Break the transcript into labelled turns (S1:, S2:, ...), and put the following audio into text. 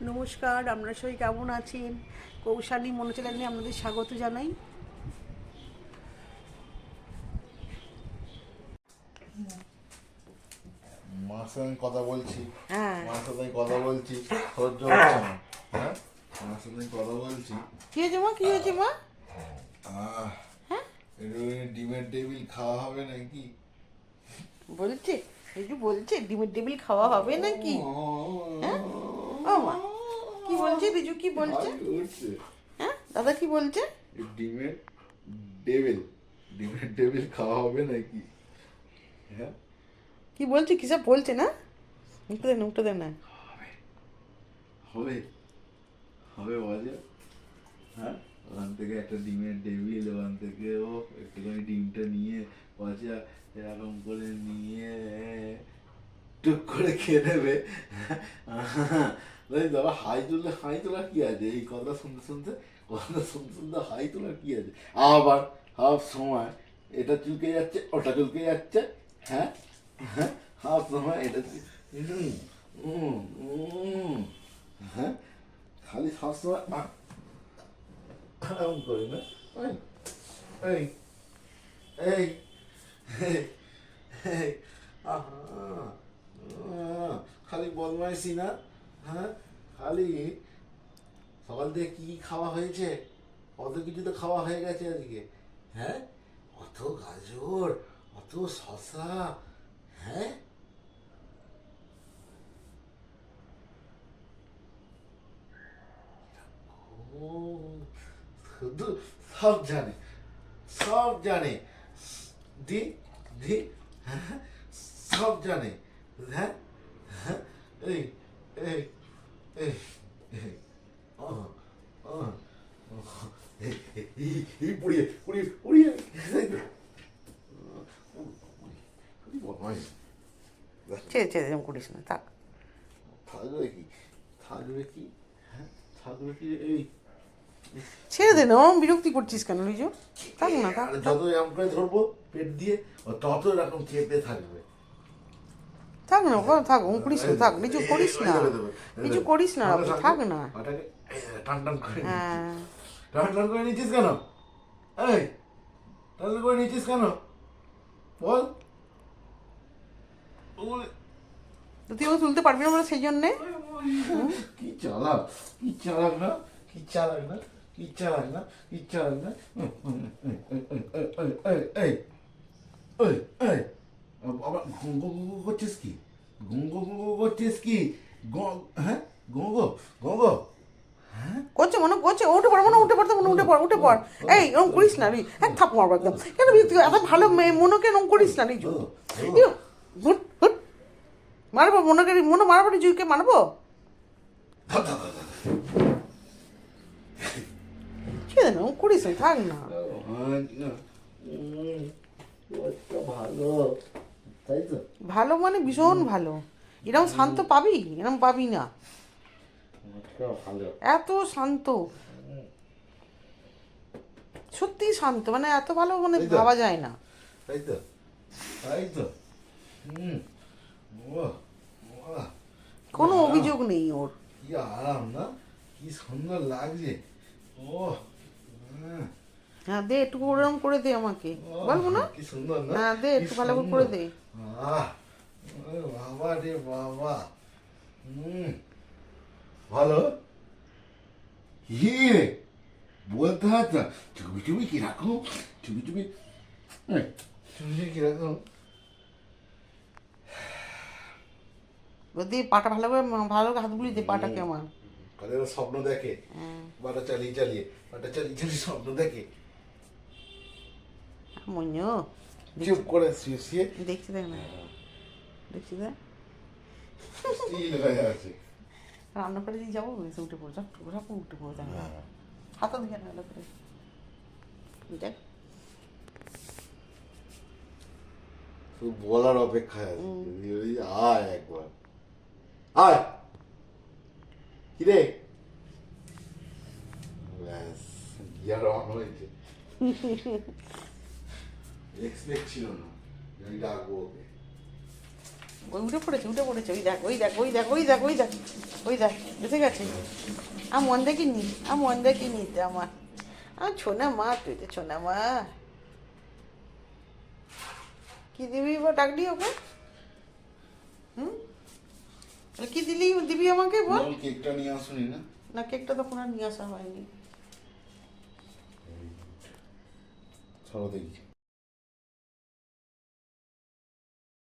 S1: নমস্কার আপনারা সবাই কেমন আছেন? কৌশালী মনোচলানে আপনাদের স্বাগত জানাই।
S2: মার সাথে আমি কথা বলছি।
S1: হ্যাঁ।
S2: মার সাথে আমি কথা বলছি। সহ্য হচ্ছে না। হ্যাঁ? মার সাথে আমি কথা বলছি।
S1: কি হয়েছে মা? কি হয়েছে মা? হ্যাঁ?
S2: ডিমের টেবিল খাওয়া হবে নাকি?
S1: বলছে এই যে বলছে ডিমের টেবিল খাওয়া হবে নাকি? হ্যাঁ বলছে রিজু কি বলছে? হ্যাঁ দাদা কি বলছে?
S2: ডিমের টেবিল ডিমের টেবিল খাওয়া হবে নাকি? হ্যাঁ?
S1: কি বলছে কিসব বলছে না? মুখটা দেন মুখটা দেন না।
S2: হবে। হবে। বাজে হ্যাঁ? ওখান থেকে একটা ডিমের টেবিল ওখান থেকে ও একটুখানি ডিমটা নিয়ে বাজা এরকম করে নিয়ে টুক করে খেয়ে নেবে। তাই দাদা হাই তুললে হাই তোলা কি আছে এই কথা শুনতে শুনতে কথা শুনতে শুনতে হাই তোলা কি আছে আবার সব সময় এটা চুলকে যাচ্ছে ওটা চুলকে যাচ্ছে হ্যাঁ হ্যাঁ সব সময় খালি সবসময় আহ, এরকম করি না এই এই এই খালি বদমাইশি না হ্যাঁ? খালি সকাল থেকে কি খাওয়া হয়েছে? কত কিছু তো খাওয়া হয়ে গেছে আজকে। হ্যাঁ? অত গাজর অত শশা হ্যাঁ? শুধু সব জানে সব জানে। দি দি হ্যাঁ, সব জানে। হ্যাঁ হ্যাঁ, এই এই পুড়িয়ে পুড়িয়ে পুড়িয়ে।
S1: ছেড়ে ছেড়ে এরকম করিস না, থাক।
S2: থাকবে কি থাকবে কি হ্যাঁ থাকবে কি এই
S1: ছেড়ে দে না বিরক্তি করছিস কেন রিজু থাক না, থাক
S2: যত এরকম করে ধরবো, পেট দিয়ে তত এরকম চেপে থাকবে।
S1: থাক না ওখানে থাক ওরম করিস না থাক কিছু করিস না। কিছু করিস না থাক না।
S2: টান টান করে
S1: হ্যাঁ।
S2: টান টান করে নিচ্ছিস কেন? এই টান করে নিচ্ছিস কেন? বল।
S1: তো তুই ও তুলতে পারবি না বলে সেই জন্যে?
S2: কি চালাক কি চালাক না কি চালাক না কি চালাক না কি চালাক না। এই এই এই এই আবার গঙ্গো গঙ্গো করছিস কি গঙ্গো গঙ্গো করছিস কি হ্যাঁ গঙ্গো গঙ্গো
S1: করছে মনে করছে উঠে পড় মনে উঠে পড়তে মনে উঠে পড় উঠে পড় এই এরকম করিস না রি এক থাপ মারবো একদম কেন এত ভালো মেয়ে মনোকে এরকম করিস না রিজু হুট, হুট। মারবো মনোকে মনে মারবো রিজুকে মারবো
S2: ধর, ধর, ধর, ধর।
S1: ছেড়ে না ওরকম করিস থাক না
S2: হয় ভালো তাই তো?
S1: ভালো মানে ভীষণ ভালো। এরকম শান্ত পাবি? এরকম পাবি না। এত শান্ত। সত্যি শান্ত মানে এত ভালো মানে ভাবা যায় না।
S2: তাই তো? তাই
S1: কোনো অভিযোগ নেই ওর।
S2: কি আরাম না? কি সুন্দর লাগছে। ও হ্যাঁ,
S1: হ্যাঁ দে একটু ওরকম করে দে আমাকে। বলব না?
S2: কি সুন্দর না?
S1: হ্যাঁ, দে, একটু ভালো করে করে দে।
S2: বাবা রে বাবা। হুম। ভালো? কি রে বলতে হয় তো চুপি চুপি কীরকম? এই, চুপি চুপি কীরকম?
S1: দে পাটা ভালো করে ভালো করে হাত বুলিয়ে দে পাটাকে আমার।
S2: কালে স্বপ্ন দেখে।
S1: হ্যাঁ।
S2: বাটা চালিয়ে চালিয়ে বাটা চালিয়ে চালিয়ে স্বপ্ন দেখে।
S1: মঞ্জু
S2: চুপ করে শুয়ে
S1: দেখছি দেখ না দেখছি দেখ
S2: স্টিল হয়ে আছে
S1: রান্না করে দিয়ে যাব এসে উঠে পড়ে যাক ওরা উঠে পড়ে যাবে হাতা দিকে না করে দেখ
S2: বলার অপেক্ষায় আছে আয় একবার আয় কিরে ব্যাস গিয়ার অন হয়েছে এক্সপেক্ট ছিল না আমি ডাকবো ওকে
S1: ওই উঠে পড়েছে উঠে পড়েছে। ওই দেখ ওই দেখ ওই দেখ ওই দেখ ওই দেখ ওই দেখ এসে গেছে। আম মন দেখিনি আম মন দেখিনি তো আমার। আমার ছোনা মা তুই তো ছোনা মা। কি দিবি বা ডাকলি ওকে? হুম? কি দিলি দিবি আমাকে
S2: বল? কেকটা নিয়ে আসুনি না?
S1: না কেকটা তখন আর নিয়ে আসা হয়নি।
S2: চলো দেখি।